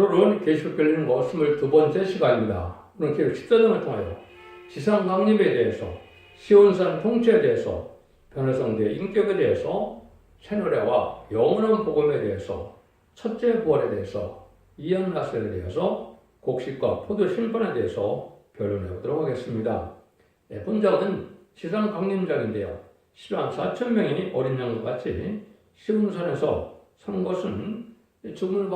오늘은 계시록 열리는 거 22번째 시간입니다. 오늘 계시록 14장을 통하여 지상 강림에 대해서 시온산 통치에 대해서 변호성대의 인격에 대해서 새노래와 영원한 복음에 대해서 첫째 부활에 대해서 이양나설에 대해서 곡식과 포도 심판에 대해서 변론해 보도록 하겠습니다. 네, 본장은 지상 강림장인데요. 10만 4천 명이 어린 양과 같이 시온산에서 선 것은 죽음을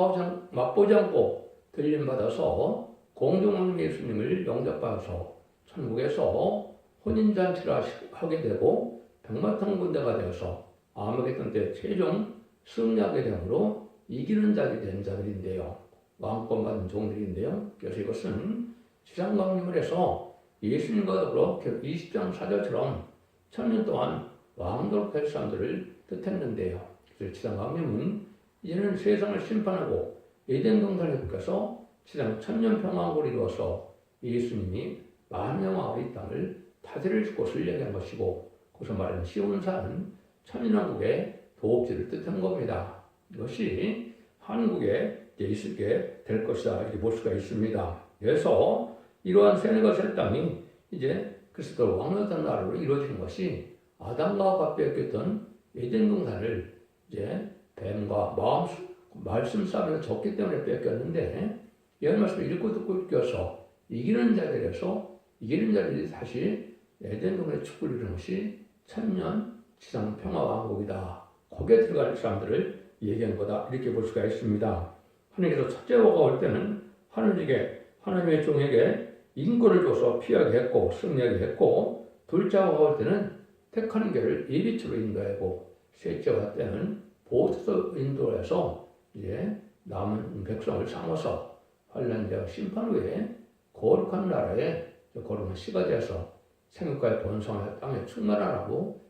맛보지- 않고 들림받아서 공동한 예수님을 영접받아서 천국에서 혼인잔치를 하게 되고 백마탄 군대가 되어서 아마겟돈 때 최종 승리하게 되므로 이기는 자들이 된 자들인데요. 왕권 받은 종들인데요. 그래서 이것은 지상강림을 해서 예수님과 더불어 20장 사절처럼 천년 동안 왕도록 될 사람들을 뜻했는데요. 그래서 지상강림은 이제는 세상을 심판하고 에덴 동산을 회복해서 세상 천년 평화국을 이루어서 예수님이 만영왕으로 이 땅을 다스릴 곳을 얘기한 것이고 거기서 말하는 시온산은 천년왕국의 도읍지를 뜻한 겁니다. 이것이 한국에 이제 있게 될 것이다 이렇게 볼 수가 있습니다. 그래서 이러한 세네가셀 땅이 이제 그리스도 왕노던 나라로 이루어지는 것이 아담과 하와 빼앗겼던 에덴 동산을 이제 뱀과 마음, 말씀 싸움에서 졌기 때문에 뺏겼는데 이런 말씀을 읽고 듣고 읽어서 이기는 자들에서 이기는 자들이 다시 에덴 동산의 축구를 이루는 것이 천년 지상 평화 왕국이다. 거기에 들어갈 사람들을 얘기한 거다. 이렇게 볼 수가 있습니다. 하나님께서 첫째 호가 올 때는 하늘에게 하나님의 종에게 인권을 줘서 피하게 했고 승리하게 했고 둘째 호가 올 때는 택하는 길을 예비치로 인도하고 셋째 호 때는 보호서 인도해서 이제 남은 백성을 삼아서 환란자와 심판 후에 거룩한 나라에 거룩한 시가 되어서 생육과의 본성의 땅에 충만하라고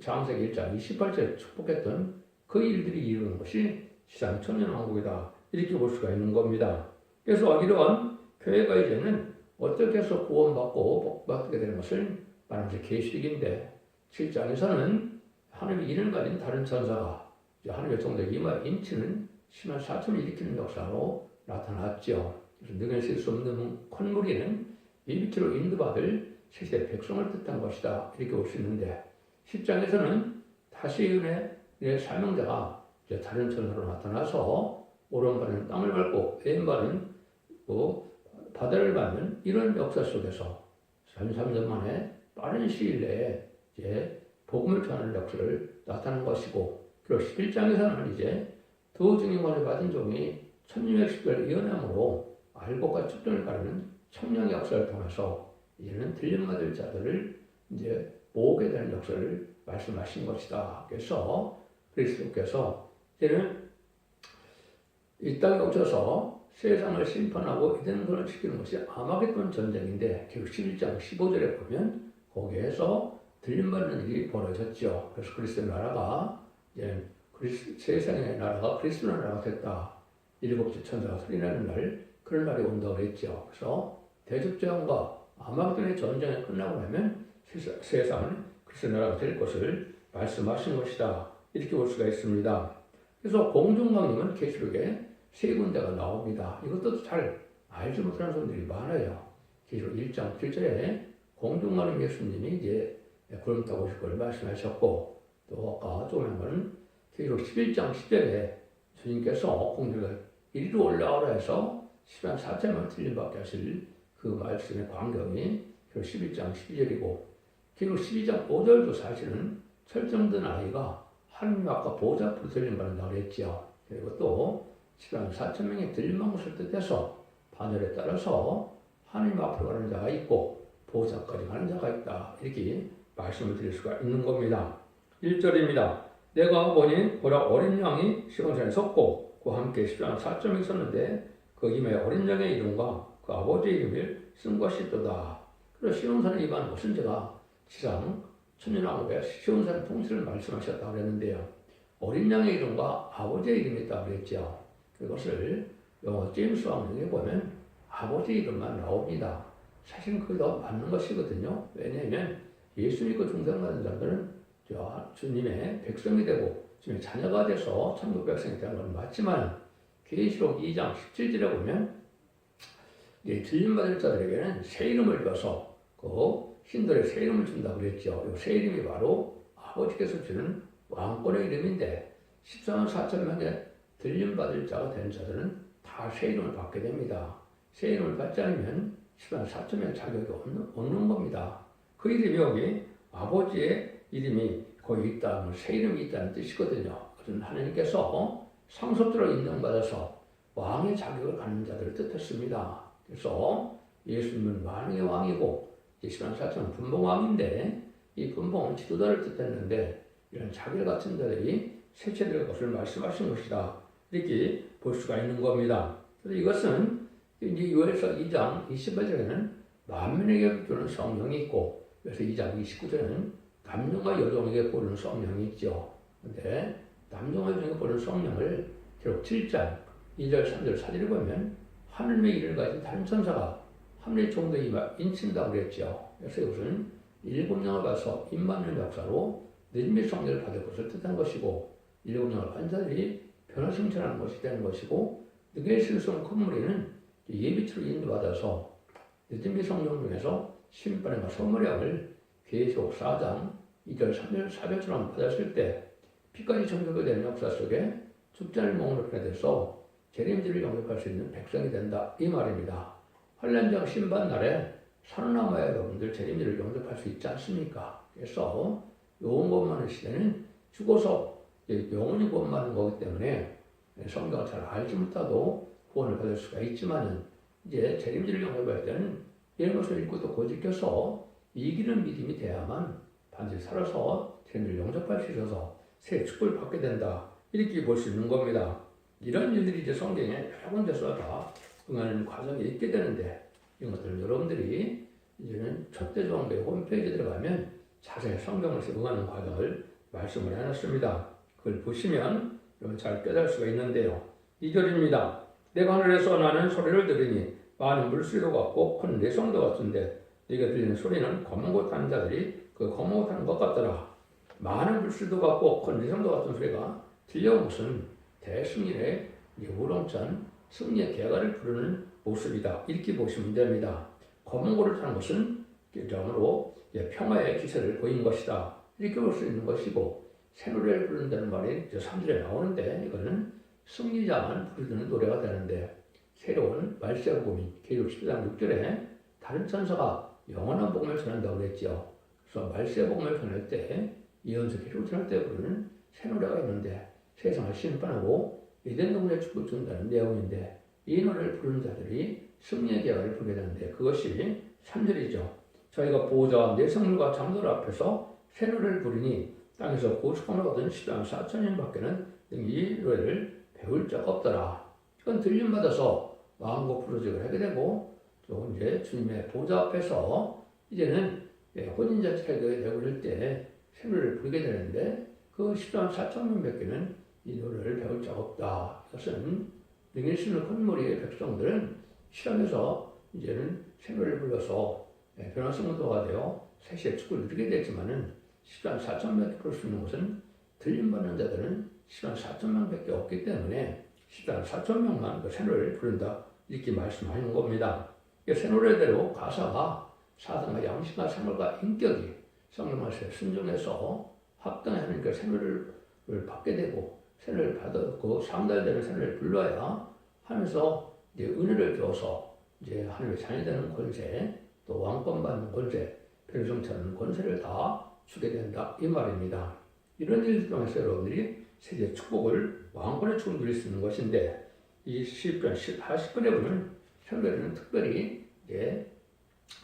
장세기 1장 28절에 축복했던 그 일들이 이루는 것이 시상 천년왕국이다 이렇게 볼 수가 있는 겁니다. 그래서 이러한 교회가 이제는 어떻게 해서 구원받고 복받게 되는 것을 말하면서 계시록인데 7장에서는 하나님의 이를 가진 다른 천사가 하나님의 정도의 이마 인치는 10만 4천을 일으키는 역사로 나타났죠. 그래서 능히 쓸수 없는 콘무리는 이비트로 인도받을 세세 백성을 뜻한 것이다. 이렇게 볼 수 있는데 10장에서는 다시 은혜의 사명자가 이제 다른 천사로 나타나서 오른발은 땅을 밟고 왼발은 뭐 바다를 밟는 이런 역사 속에서 33년 만에 빠른 시일 내에 이제 복음을 전하는 역사를 나타낸 것이고 11장에서는 이제 두 증인관을 받은 종이 천년의 식별 이어남으로 알곡과 축전을 가르는 청량의 역사를 통해서 이제는 들림받을 자들을 이제 모으게 되는 역사를 말씀하신 것이다. 그래서 그리스도께서 이제는 이 땅에 오셔서 세상을 심판하고 것을 지키는 것이 아마겟돈 전쟁인데 결국 11장 15절에 보면 거기에서 들림받는 일이 벌어졌죠. 그래서 그리스도 나라가 이제 그리스, 세상의 나라가 그리스도 나라가 됐다. 일곱째 천사가 소리나는 날 그런 날이 온다고 했죠. 그래서 대적제왕과 아마겟돈의 전쟁이 끝나고 나면 세상, 세상은 그리스도 나라가 될 것을 말씀하신 것이다. 이렇게 볼 수가 있습니다. 그래서 공중강림은 계시록에 세 군데가 나옵니다. 이것도 잘 알지 못하는 사람들이 많아요. 계시록 1장 7절에 공중강림 예수님이 이제 구름 타고 오실 걸 말씀하셨고 또 아까 전은 계시록 11장 10절에 주님께서 공중을 이리로 올라오라 해서 10만 4천만 틀림받게 하실 그 말씀의 광경이 계시록 11장 12절이고 계시록 12장 5절도 사실은 설정된 아이가 하나님 아까 보좌 앞으로 들림받는다고 그랬죠. 그리고 또 10만 4천 명의 들림받는 것을 뜻해서 반열에 따라서 하나님 앞으로 가는 자가 있고 보좌까지 가는 자가 있다. 이렇게 말씀을 드릴 수가 있는 겁니다. 1절입니다. 내가 보니 보라 어린 양이 시온산에 섰고 그와 함께 10만 4천 명이 섰는데 그 임에 어린 양의 이름과 그 아버지의 이름을 쓴 것이 있도다. 그래서 시온산에 임한 것은 제가 지상 천년왕국의 시온산 통치를 말씀하셨다고 그랬는데요. 어린 양의 이름과 아버지의 이름이 있다고 그랬죠. 그것을 영어 제임스 왕릉에 보면 아버지 이름만 나옵니다. 사실 그게 더 맞는 것이거든요. 왜냐하면 예수 믿고 중생받은 자들은 저 주님의 백성이 되고 주님의 자녀가 돼서 천국 백성이 되는 건 맞지만 계시록 2장 17절에 보면 이 들림 받을 자들에게는 새 이름을 줘서 그 신들의 새 이름을 준다고 그랬죠. 이새 이름이 바로 아버지께서 주는 왕권의 이름인데 14만 4천 명의 들림 받을 자가 된 자들은 다 새 이름을 받게 됩니다. 새 이름을 받지 않으면 14만 4천 명의 자격이 없는, 없는 겁니다. 그 이름이 여기 아버지의 이름이 거기 있다, 뭐새 이름이 있다는 뜻이거든요. 그래서 하나님께서 상속자로 인정받아서 왕의 자격을 갖는 자들을 뜻했습니다. 그래서 예수님은 만왕의 왕이고 예수님 사천은 분봉왕인데 이 분봉은 지도자를 뜻했는데 이런 자결 같은 자들이 세체될 것을 말씀하신 것이다. 이렇게 볼 수가 있는 겁니다. 그래서 이것은 이제 요엘서 2장 28절에는 만민에게 주는 성령이 있고 그래서 2장 29절에는 남녀가 여종에게 보는 성령이 있죠. 근데 남녀가 여종에게 보는 성령을 기록 7장 2절 3절 사절을 보면 하늘의 일을 가진 다른 천사가 하늘의 임하- 인친다고 그랬죠. 그래서 이것은 일곱 영을 봐서 임받는 역사로 내림의 성령을 받을 것을 뜻한 것이고 일곱 영을 한 자들이 변화승천하는 것이 되는 것이고 느게 실성 큰 무리는 예비치로 인도받아서 늦은비 성령 중에서 심판과 선물약을 계속 4장 2절 3절 4절처럼 받았을 때 피까지 정결가 되는 역사 속에 죽자를 몸으로 변해서 재림지를 영접할 수 있는 백성이 된다 이 말입니다. 환란장 신반 날에 살아남아야 여러분들 재림지를 영접할 수 있지 않습니까? 그래서 영원 구원하는 시대는 죽어서 영원히 구원받는 거기 때문에 성경을 잘 알지 못하도 구원을 받을 수가 있지만은 이제 재림지를 영접할 때는 이런 것을 읽고 또 고집겨서 이기는 믿음이 돼야만 반드시 살아서 재림지를 영접할 수 있어서 새 축복을 받게 된다 이렇게 볼 수 있는 겁니다. 이런 일들이 이제 성경에 여러 군데서 다 응하는 과정이 있게 되는데 이런 것들을 여러분들이 이제는 첫대 정부의 홈페이지에 들어가면 자세히 성경을 응하는 과정을 말씀을 해놨습니다. 그걸 보시면 여러분 잘 깨달을 수가 있는데요. 2절입니다. 내가 하늘에서 나는 소리를 들으니 많은 물소리도 같고 큰 내성도 같은데 네가 들리는 소리는 검은 곳 하는 자들이 그 검은 곳 하는 것 같더라. 많은 물소리도 같고 큰 내성도 같은 소리가 들려온 것은 대승일의 우렁찬 승리의 개가를 부르는 모습이다. 이렇게 보시면 됩니다. 검은 고를 타는 것은 점으로 평화의 기세를 보인 것이다. 이렇게 볼 수 있는 것이고 새 노래를 부른다는 말이 이제 3절에 나오는데 이거는 승리자만 부르는 노래가 되는데 새로운 말세복음이 계속 10장 6절에 다른 천사가 영원한 복음을 전한다고 그랬죠. 그래서 말세 복음을 전할 때 이연서 계속 전할 때 부르는 새 노래가 있는데 세상을 심판하고 이된 동네 축복 준다는 내용인데 이 노래를 부르는 자들이 승리의 계가를 부르게 되는데 그것이 3절이죠. 저희가 보호자와 내 성물과 장들 앞에서 새 노래를 부르니 땅에서 고속함을 얻은 10만 4천 년밖에는 이 노래를 배울 적 없더라. 이건 들림받아서 마음과 프로젝트를 하게 되고 또 이제 주님의 보좌 앞에서 이제는 예, 혼인 자 체계에 내버릴 때새 노래를 부르게 되는데 그 10만 4천 명밖에는 이 노래를 배울 적 없다. 이것은 능히 쓰는 큰 무리의 백성들은 시험에서 이제는 새 노래를 불러서 예, 변화성도가 되어 새시의 축을 누리게 되지만은 10만 4천 명밖에 부를 수 있는 것은 들림받는 자들은 10만 4천 명밖에 없기 때문에 10만 4천 명만 그새 노래를 부른다 이렇게 말씀하는 겁니다. 이새 노래대로 가사가 사상과 양식과 생활과 인격이 성령의 순종해서 합당하는 그새 노래를 받게 되고 새 노래를 받았고 상달되는 새 노래를 불러야 하면서 이제 은혜를 줘서 이제 하늘의 자녀 되는 권세 또 왕권 받는 권세 변성처럼 권세를 다 주게 된다 이 말입니다. 이런 일들 통해서 여러분들이 세계 축복을 왕권의 축복을 누릴 수 있는 것인데 이 10편, 80편에 보면 성경에는 특별히 이제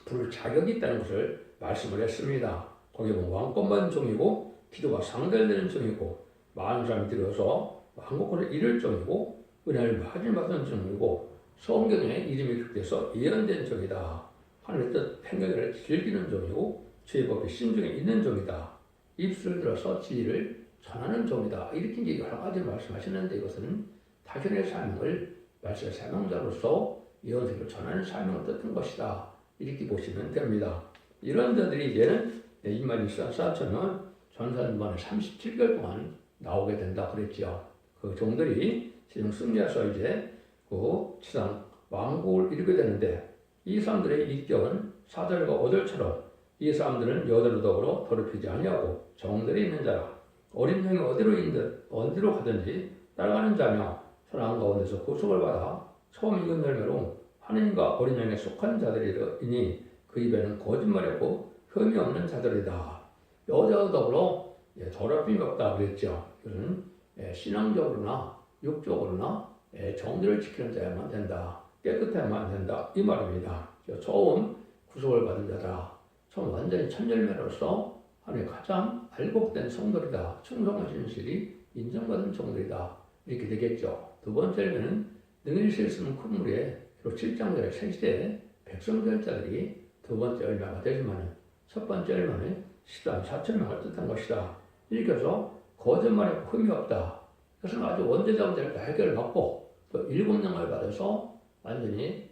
부를 자격이 있다는 것을 말씀을 했습니다. 거기 보면 왕권 받는 종이고 기도가 상달되는 종이고 많은 사람이 들어서 왕국권을 잃을 종이고 은혜를 많이 받은 종이고 성경에 이름이 기록돼서 예언된 종이다. 하늘의 뜻 평경을 즐기는 종이고 죄법의 신중에 있는 종이다. 입술을 들어서 진리를 전하는 종이다. 이렇게 여러 가지 말씀하시는데 이것은 타전의 사명을 말씀 사명자로서 예언색을 전하는 사명을 뜻한 것이다. 이렇게 보시면 됩니다. 이런 자들이 이제는 2만 2천 4천은 전사만에 37개월 동안 나오게 된다 그랬죠. 그 종들이 지금 승리해서 이제 그 지상 왕국을 이루게 되는데 이 사람들의 인격은 사절과 오절처럼 이 사람들은 여자로 더불어 더럽히지 아니하고 정들이 있는 자라 어린 양이 어디로 있든 어디로 가든지 따라가는 자며 선한 가운데서 구속을 받아 처음 익은 열매로 하나님과 어린 양에 속한 자들이니 그 입에는 거짓말이 없고 흠이 없는 자들이다. 여자와 더불어 예, 더럽힘이 없다 그랬죠. 이것은 예, 신앙적으로나 육적으로나 예, 정의를 지키는 자야만 된다. 깨끗해야만 된다. 이 말입니다. 저 처음 구속을 받은 자다. 처음 완전히 천열매로서 하나님 가장 알곡된 성들이다. 충성한 진실이 인정받은 성들이다. 이렇게 되겠죠. 두 번째 열매는 능히 실수는 큰 무리에 7장절의 생시대 백성될 자들이 두 번째 열매가 되지만 첫 번째 열매는 시단 4천 명을 뜻한 것이다. 이렇게 해서 거짓말에 흠이 없다. 그래서 아주 원대자들의 날개를 받고 또 일곱 명을 받아서 완전히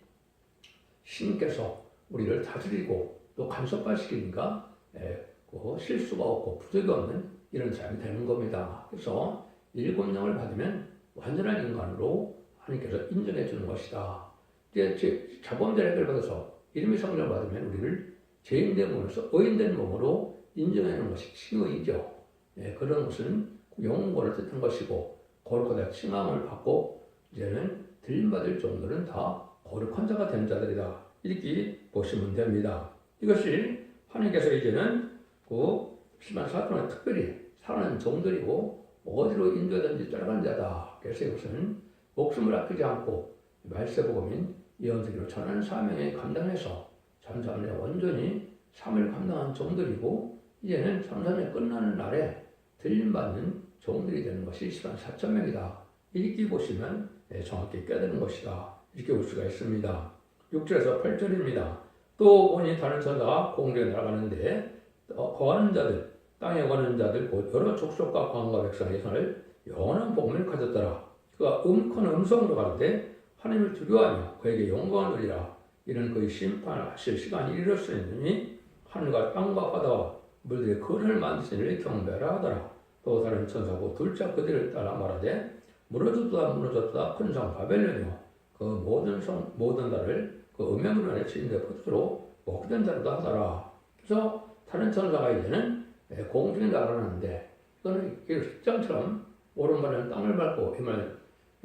신께서 우리를 다스리고 또 간섭화시키니까 예, 그 실수가 없고 부족이 없는 이런 사람이 되는 겁니다. 그래서 일곱 명을 받으면 완전한 인간으로 하나님께서 인정해 주는 것이다. 이제 자본자력을 받아서 이름의 성령을 받으면 우리를 죄인된 몸에서 의인된 몸으로 인정하는 것이 칭의이죠. 예, 그런 것은 영원을 뜻한 것이고 거룩하다 칭함을 받고 이제는 들림받을 정도는 다 거룩한 자가 된 자들이다. 이렇게 보시면 됩니다. 이것이 하나님께서 이제는 그 심한 사건을 특별히 사는 종들이고 어디로 인도든지 따라간 자다. 그래서 이것은 목숨을 아끼지 않고 말세복음인 예언드기로 전하는 사명에 감당해서 전사에 온전히 삶을 감당한 종들이고 이제는 전사에 끝나는 날에 들림받는 종들이 되는 것이 시간 4천 명이다. 이렇게 보시면 네, 정확히 깨닫는 것이다. 이렇게 볼 수가 있습니다. 6절에서 8절입니다. 또 보니 다른 천사가 공중에 날아가는데 어, 거하는 자들, 땅에 거하는 자들 곧 여러 족속과 광과 백성의 손을 영원한 복음을 가졌더라. 그가 음큰 음성으로 가는데 하나님을 두려워하며 그에게 영광을 돌리라. 이런 그의 심판하실 시간이 이르렀으니 하늘과 땅과 바다와 물들의 그를 만드시니 경배하라 하더라. 또 다른 천사고 둘째 그들을 따라 말하되 무너졌다 무너졌다 큰 성 바벨론이요 그 모든 성 모든 나를 그 음행으로 내 치인데 포트로 먹던 자로도 하더라. 그래서 다른 천사가 이제는 공중에 날아가는데 이거는 십장처럼 오른발은 땅을 밟고 왼발,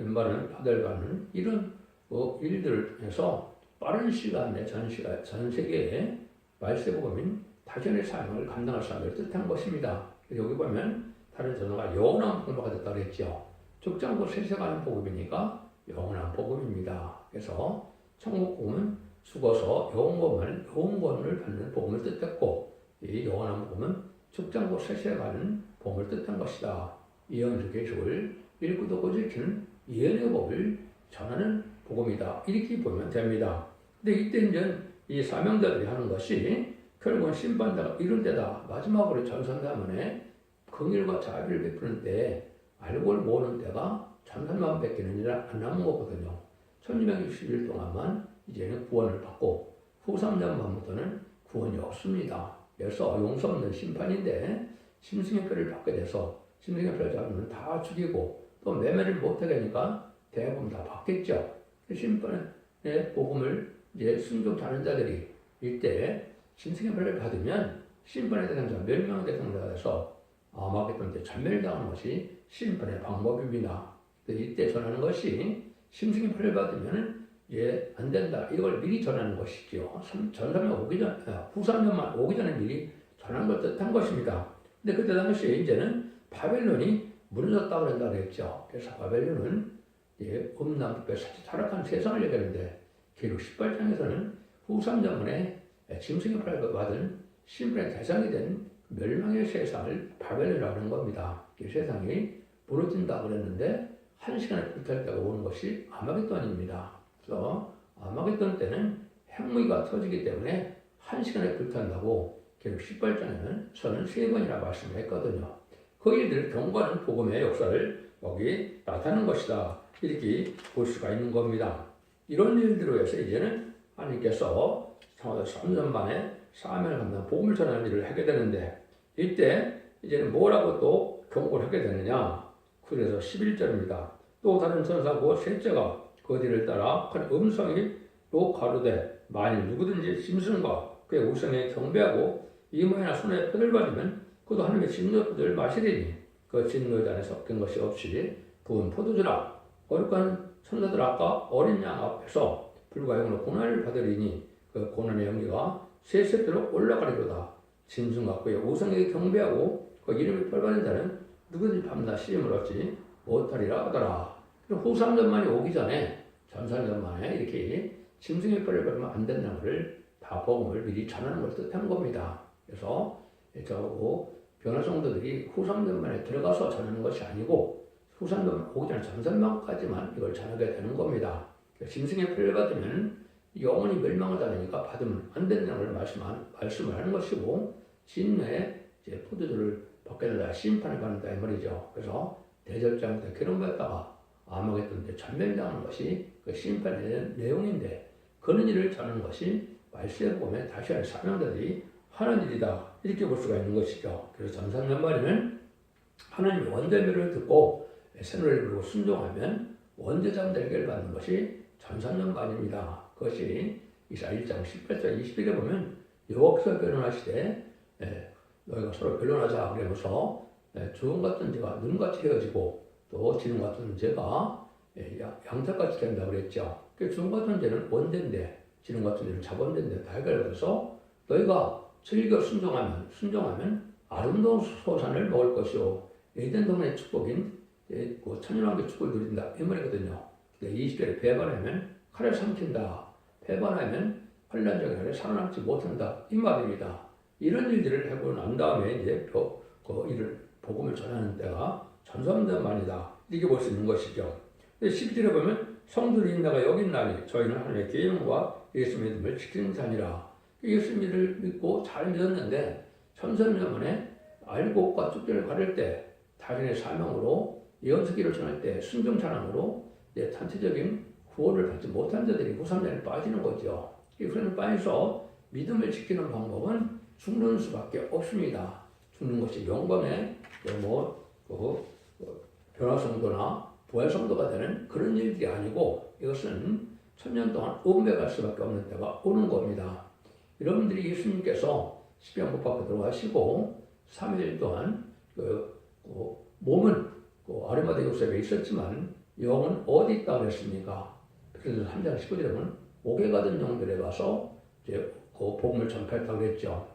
바다를 밟는 이런 어, 일들을 해서 빠른 시간 내 전 시간 전 세계에 말세복음인 타전의 사명을 감당할 사람을 뜻한 것입니다. 여기 보면 다른 전화가 영원한 복음을 가졌다 그랬죠. 죽장고 세세가는 복음이니까 영원한 복음입니다. 그래서 천국 복음은 죽어서 영원권을 영원권을 받는 복음을 뜻했고 이 영원한 복음은 죽장고 세세가는 복음을 뜻한 것이다. 예언의 계시를 읽고도 고지키는 예언의 법을 전하는 복음이다. 이렇게 보면 됩니다. 근데 이때 이제 이 사명자들이 하는 것이 결국은 심판자가 이룰 때다. 마지막으로 전선자문에 긍일과 자비를 베푸는 때 알고 모르는 때가 전산만 뺏기는 일은 안 남은 거거든요. 1260일 동안만 이제는 구원을 받고 후 3년만부터는 구원이 없습니다. 그래서 용서 없는 심판인데 심승의 표를 받게 돼서 심승의 표를 잡으면 다 죽이고 또 매매를 못하게 하니까 대부분 다 받겠죠. 심판의 복음을 이제 순종하는 자들이 이때 심승의 표를 받으면 심판의 대상자 멸망의 대상자가 돼서 아마겟돈 때 전멸당하는 것이 심판의 방법입니다. 이때 전하는 것이 심승의 표를 받으면 예, 안 된다. 이걸 미리 전하는 것이죠. 전사면 오기 전, 아, 후사면만 오기 전에 미리 전하는 걸 뜻한 것입니다. 근데 그때 당시에 이제는 바벨론이 무너졌다고 그런다 그랬죠. 그래서 바벨론은 예, 음남북배 타락한 세상을 얘기하는데 기록 18장에서는 후삼정문에 짐승의 팔을 받은 신분의 대상이 된 멸망의 세상을 바벨론이라고 하는 겁니다. 이 세상이 무너진다 그랬는데 한 시간에 불탈 때가 오는 것이 아마겟돈입니다. 그래서 아마겟돈 때는 핵무기가 터지기 때문에 한 시간에 불탄다고 기록 18장에는 저는 세 번이나 말씀을 했거든요. 그 일들을 경고하는 복음의 역사를 여기 나타낸 것이다. 이렇게 볼 수가 있는 겁니다. 이런 일들로 해서 이제는 하나님께서 3년 만에 사명을 감당 복음을 전하는 일을 하게 되는데 이때 이제는 뭐라고 또 경고를 하게 되느냐. 그래서 11절입니다. 또 다른 천사고 셋째가 그 뒤를 따라 큰 음성이 또 가로되 만일 누구든지 짐승과 그의 우성에 경배하고 이마에나 손에 표를 받으면 그도 하나님의 진노표를 마시리니 그 진노잔에 섞인 것이 없이 부은 포도주라. 거룩한 천사들 아까 어린 양 앞에서 불과 영으로 고난을 받으리니 그 고난의 영리가 세세대로 올라가리로다. 짐승과 그의 우성에게 경배하고 그 이름이 펄받은 자는 누구든지 밤낮 시임을 얻지 못하리라 하더라. 후삼전만이 오기 전에 전산전만에 이렇게 짐승의 뼈를 받으면 안 된다는 것을 다 복음을 미리 전하는 걸 뜻한 겁니다. 그래서 저하고 변화 성도들이 후삼전만에 들어가서 전하는 것이 아니고 후삼전 오기 전에 전산만까지만 이걸 전하게 되는 겁니다. 짐승의 뼈를 받으면 영원히 멸망하지 않으니까 받으면 안 된다는 걸 말씀한, 말씀을 하는 것이고 진내에 이제 포도주를 받게 된다 심판을 받는다 이 말이죠. 그래서 대절장 때 괴로움받다가 암흑했던 데 전멸당하는 것이 그 심판의 내용인데 그런 일을 전하는 것이 말씀에 보면 다시 할 사명자들이 하는 일이다 이렇게 볼 수가 있는 것이죠. 그래서 전상연말에는 하나님의 원대별을 듣고 새노래를 부르고 순종하면 원대자들에게 받는 것이 전상연말입니다. 그것이 이사 1장 18절 20절에 보면 여호와께서 변론하시되 예, 너희가 서로 변론하자 그러면서 예, 주음 같은 죄가 눈같이 헤어지고 또 지능 같은 죄가 예, 양털같이 된다 그랬죠. 그 주음 같은 죄는 원대인데 지능 같은 죄는 자본대인데 다 해결해서 너희가 즐겨 순종하면 순종하면 아름다운 소산을 먹을 것이요 에덴 동의 축복인 예, 그 천연왕의 축복을 누린다 이 말이거든요. 20절에 배반하면 칼을 삼킨다. 배반하면 환란적인 칼에 살아남지 못한다 이 말입니다. 이런 일들을 해보고 난 다음에 이제 그, 그 일을 복음을 전하는 때가 전선대만이다 이렇게 볼 수 있는 것이죠. 12절에 보면 성들이 있나가 여기 있나니 저희는 하나님의 계명과 예수 믿음을 지키는 자니라. 예수 믿을 믿고 잘 믿었는데 천선명만에 알곡과 축제를 가릴 때 자신의 사명으로 예언서기를 전할 때 순종 찬양으로 단체적인 구원을 받지 못한 자들이 후삼장에 빠지는 거죠. 이 후삼장에 빠져서 믿음을 지키는 방법은 죽는 수밖에 없습니다. 죽는 것이 영광의 뭐, 그, 그 변화성도나 부활성도가 되는 그런 일들이 아니고 이것은 천년 동안 음배갈 수밖에 없는 때가 오는 겁니다. 여러분들이 예수님께서 못 받고 들어가시고 3일 동안 그, 그 몸은 그 아르마데 요셉에 있었지만 영은 어디 있다고 그랬습니까? 그래서 3장 19절에 보면 옥에 가던 영들에 가서 이제 그 복음을 전파했다고 그랬죠.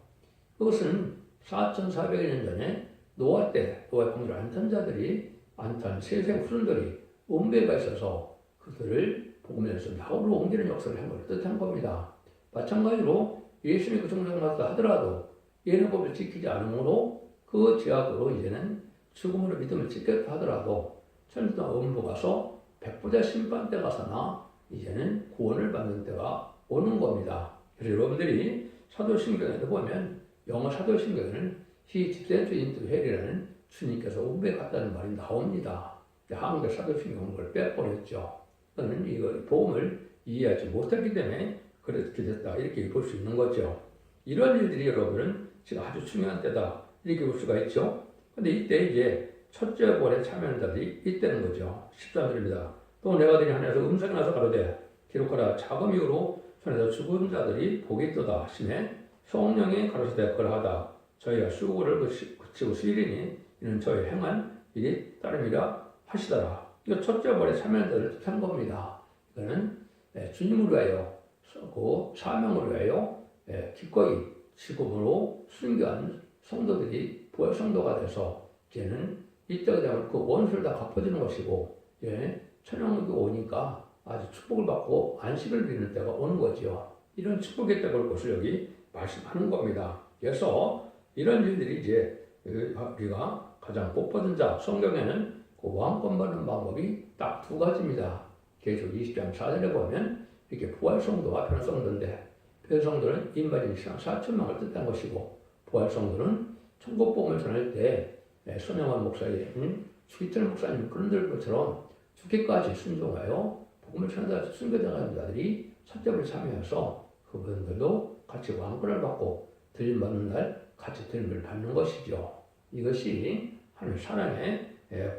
그것은 4,400여 년 전에 노아 때 노아의 공주를 안탄 자들이 안탄 세생 후손들이 음배가 있어서 그들을 복음에서 나홀로 옮기는 역사를 한걸 뜻한 겁니다. 마찬가지로 예수님이 그 맞다 하더라도 예는 법을 지키지 않으므로 그 제약으로 이제는 죽음으로 믿음을 지켰다 하더라도 천주당 음부 가서 백부자 심판 때 가서나 이제는 구원을 받는 때가 오는 겁니다. 그래서 여러분들이 사도신경에도 보면 영어 사도신경에는 He descended into hell이라는 주님께서 우배 갔다는 말이 나옵니다. 한국의 사도신경은 그걸 빼버렸죠. 저는 이거 복음을 이해하지 못했기 때문에 그렇게 됐다 이렇게 볼 수 있는 거죠. 이런 일들이 여러분은 지금 아주 중요한 때다 이렇게 볼 수가 있죠. 근데 이때 이제 첫째 볼에 참여하는 자들이 있다는 거죠. 13절입니다. 또 내가 드린 하늘에서 음성이 나서 가로되 기록하라 자금 이후로 손에서 죽은 자들이 복이 있도다 하시네 성령이 가로되 그러하다 저희가 수고를 그치고 수일이니 이는 저희 행한 일이 따름이라 하시더라. 이거 첫째 벌에 참여하는 자를 뜻한 겁니다. 이거는 예, 주님을 위하여 그 사명을 위하여 예, 기꺼이 지금으로 순교한 성도들이 부활 성도가 돼서 이제는 이때가 되면 그 원수를 다 갚아주는 것이고 예, 천연국이 오니까 아주 축복을 받고 안식을 비는 때가 오는 거죠. 이런 축복의 때가 올 것을 여기 말씀하는 겁니다. 그래서 이런 일들이 이제 우리가 가장 복받은 자 성경에는 그 왕권 받는 방법이 딱 두 가지입니다. 계속 20장 4절에 보면 이렇게 부활성도와 변성도인데 변성도는 인발인 시간 4천명을 뜻한 것이고 부활성도는 천국복음을 전할 때 손영환 목사님, 주기철 목사님 그런들 것처럼 죽기까지 순종하여 복음을 전하다 순교당하는 자들이 첫째를 참여해서 그분들도 같이 왕권을 받고 들림 받는 날 같이 들림을 받는 것이죠. 이것이 하나님 사랑의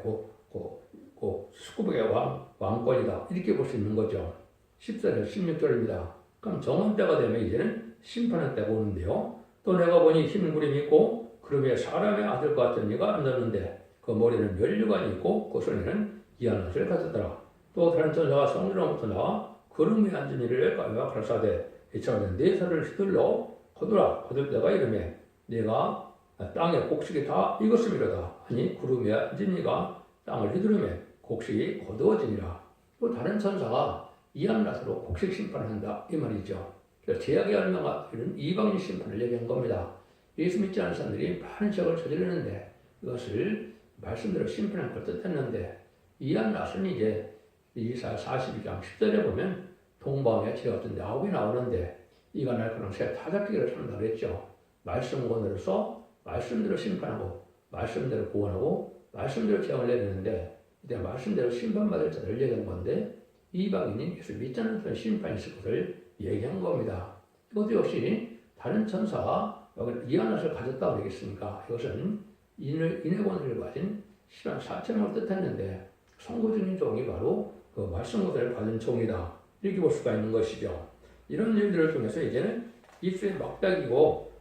고, 고, 고그 수구백의 왕, 왕권이다. 이렇게 볼 수 있는 거죠. 14절, 16절입니다. 그럼 정원 때가 되면 이제는 심판의 때가 오는데요. 또 내가 보니 흰 구름이 있고 그룹에 사람의 아들 같은 이가 앉았는데 그 머리는 멸류관이 있고 그 손에는 이하나를 가졌더라. 또 다른 천사가 성전으로부터 나와 위에 앉은 이를 가와 가라사대 이처럼 네 살을 휘둘러 거두라 거둘 때가 이름에 내가 땅의 곡식이 다 익었음이로다. 아니 구름 위에 앉은 이가 땅을 휘두르며 곡식이 거두어지니라. 또 다른 천사가 이한나스로 곡식 심판을 한다 이 말이죠. 제약의 열명가 이런 이방인 심판을 얘기한 겁니다. 예수 믿지 않은 사람들이 많은 죄악을 저지르는데 이것을 말씀대로 심판할 걸 뜻했는데 이한나스는 이제 이사 42장 10절에 보면 동방에 죄 같은 야곱이 나오는데 이가 날 그런 새 타작기를 산다 그랬죠. 말씀 권으로서 말씀대로 심판하고 말씀대로 구원하고 말씀대로 재앙을 내리는데 이때 말씀대로 심판받을 자들을 얘기한 건데 이방인이 예수 믿지 않는 심판이 있을 것을 얘기한 겁니다. 이것도 역시 다른 천사가 여기 이하나를 가졌다고 그러겠습니까? 이것은 인을, 인의 권위를 가진 신한 사천을 뜻했는데 선고 중인 종이 바로 그 말씀 권위를 받은 종이다. 이렇게 볼 수가 있는 것이죠. 이런 일들을 통해서 이제는 이스라엘 막닥이고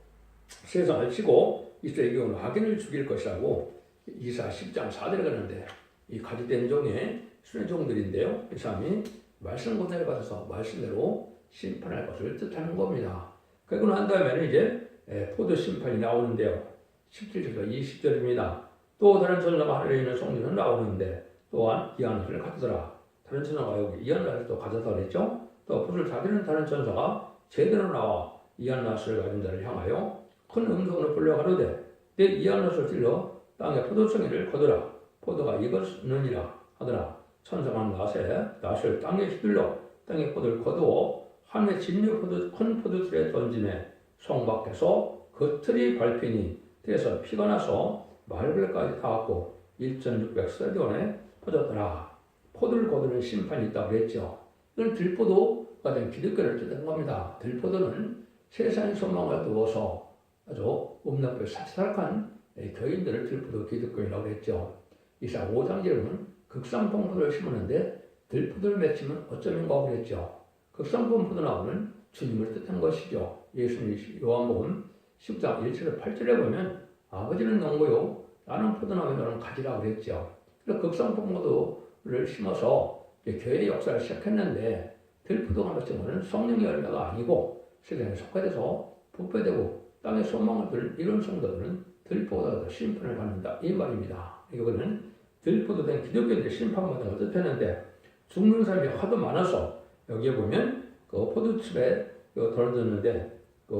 세상을 치고 이스라엘 경우 악인을 죽일 것이라고 이사 10장 4절에 가는데 이 가지된 종의 순의 종들인데요. 이 사람이 말씀 권위를 받아서 말씀대로 심판할 것을 뜻하는 겁니다. 그리고 난 다음에는 이제 예, 포도 심판이 나오는데요. 17절과 20절입니다. 또 다른 천사가 하늘에 있는 성전은 나오는데 또한 이 하늘을 가져더라. 다른 천사가 여기 이하늘을 또 가져다 그랬죠. 또 붓을 자기는 다른 천사가 제대로 나와 이하늘을 가진 자를 향하여 큰 음성으로 불려 가로되 내 이하늘을 찔러 땅에 포도청이를 거두라. 포도가 익었느니라 하더라. 천사가 낫에 낫을 땅에 휘둘러 땅에 포도를 거두어 하늘의 진류 포도 큰 포도틀에 던지매 성 밖에서 그 틀이 밟히니 그래서 피가 나서 말벌까지 닿았고 1,600세대원에 퍼졌더라. 포도를 거두는 심판이 있다고 그랬죠. 이건 들포도가 된 기득권을 뜻한 겁니다. 들포도는 세상의 소망을 두어서 아주 음란하고 사치삭한 교인들을 들포도 기득권이라고 했죠. 이사 5장제로는 극상봉포도를 심었는데 들포도를 맺히면 어쩌면가 그랬죠. 극상봉포도 나오는 주님을 뜻한 것이죠. 예수님 요한복음 10장 1절에 8절에 보면 아버지는 농부요 나는 포도나무 너는 가지라 그랬죠. 극상봉포도를 심어서 교회 역사를 시작했는데 들포도가 맺힌 것은 성령의 열매가 아니고 세상에 속해져서 부패되고 땅에 소망을 들 이런 성도들은 들포도가 심판을 받는다 이 말입니다. 이거는 들포도 된 기독교인들의 심판받는 걸 뜻했는데 죽는 사람이 하도 많아서 여기에 보면 그 포도즙에 덜어졌는데 그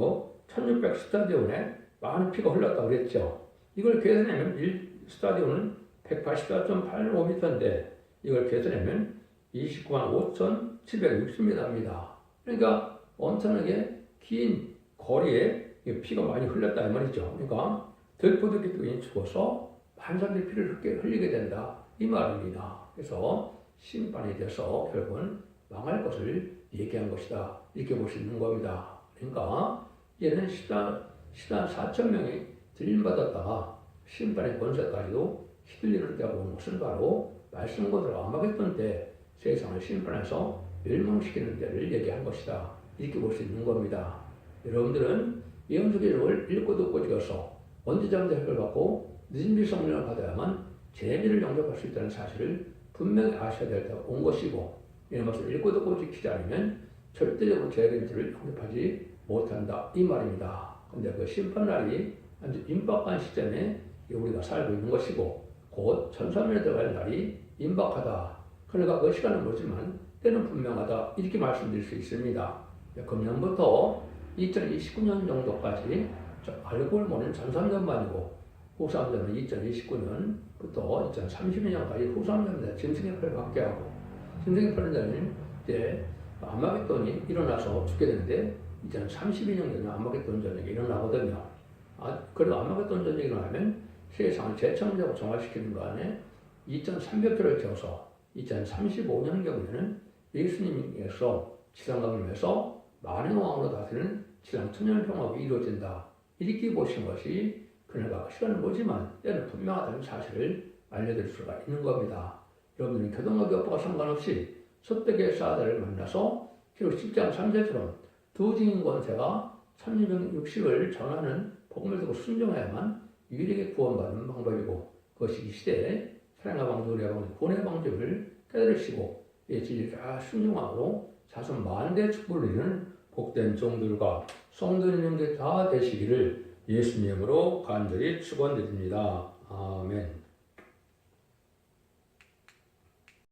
1610스타디온에 많은 피가 흘렀다고 그랬죠. 이걸 계산하면 1 스타디온은 184.85m인데 이걸 계산하면 29만 5,760m입니다. 그러니까 엄청나게 긴 거리에 피가 많이 흘렀다 이 말이죠. 그러니까 들포도 기독인이 죽어서 많은 사람들이 피를 흘리게 된다 이 말입니다. 그래서 심판이 돼서 결국은 망할 것을 얘기한 것이다 이렇게 볼 수 있는 겁니다. 그러니까 얘는 시단 시단 4천 명이 들림받았다가 심판의 권세까지도 휘둘리는 때가 온 것은 바로 말씀 것으로 아마겟돈 때 세상을 심판해서 멸망시키는 때를 얘기한 것이다 이렇게 볼 수 있는 겁니다. 여러분들은 예언서 기록을 읽고 듣고 찍어서 언제장대 획을 받고 늦은 비 성령을 받아야만 재미를 영접할 수 있다는 사실을 분명히 아셔야 될 때가 온 것이고 이런 것을 읽고 듣고 지키지 않으면 절대적으로 재림들을 영접하지 못한다 이 말입니다. 근데 그 심판날이 아주 임박한 시점에 우리가 살고 있는 것이고 곧 천사면에 들어갈 날이 임박하다. 그러니까 그 시간은 모르지만 때는 분명하다 이렇게 말씀드릴 수 있습니다. 금년부터 2029년 정도까지 알고 보면 전 3년만이고 후 3년은 2029년 부터 2032년까지 후 3년에 짐승의 팔을 받게 하고 짐승의 팔은 자는 이제 아마겟돈이 일어나서 죽게 되는데 2032년 되면 아마겟돈 전쟁이 일어나거든요. 아, 그래도 아마겟돈 전쟁이 일어나면 세상을 재창조하고 정화시키는 거 안에 2300km를 채워서 2035년 경우에는 예수님께서 지상강림에서 만의 왕으로 다스리는 지상 천년평화가 이루어진다. 이렇게 보신 것이 그네가 시간은 보지만 때는 분명하다는 사실을 알려드릴 수가 있는 겁니다. 여러분들은 교동학교 여부가 상관없이 소백의 사자를 만나서 기록 10장 3절처럼 두 증인 권세가 천리병육식을 전하는 복음을 듣고 순종해야만 유일하게 구원받는 방법이고 그것이 이 시대에 사랑과 방주를 해방하는 구원의 방법을 깨달으시고 이 진리를 다 순종하고 자손 만대 축복을 이루는 복된 종들과 성도님들 다 되시기를 예수님으로 간절히 축원드립니다. 아멘.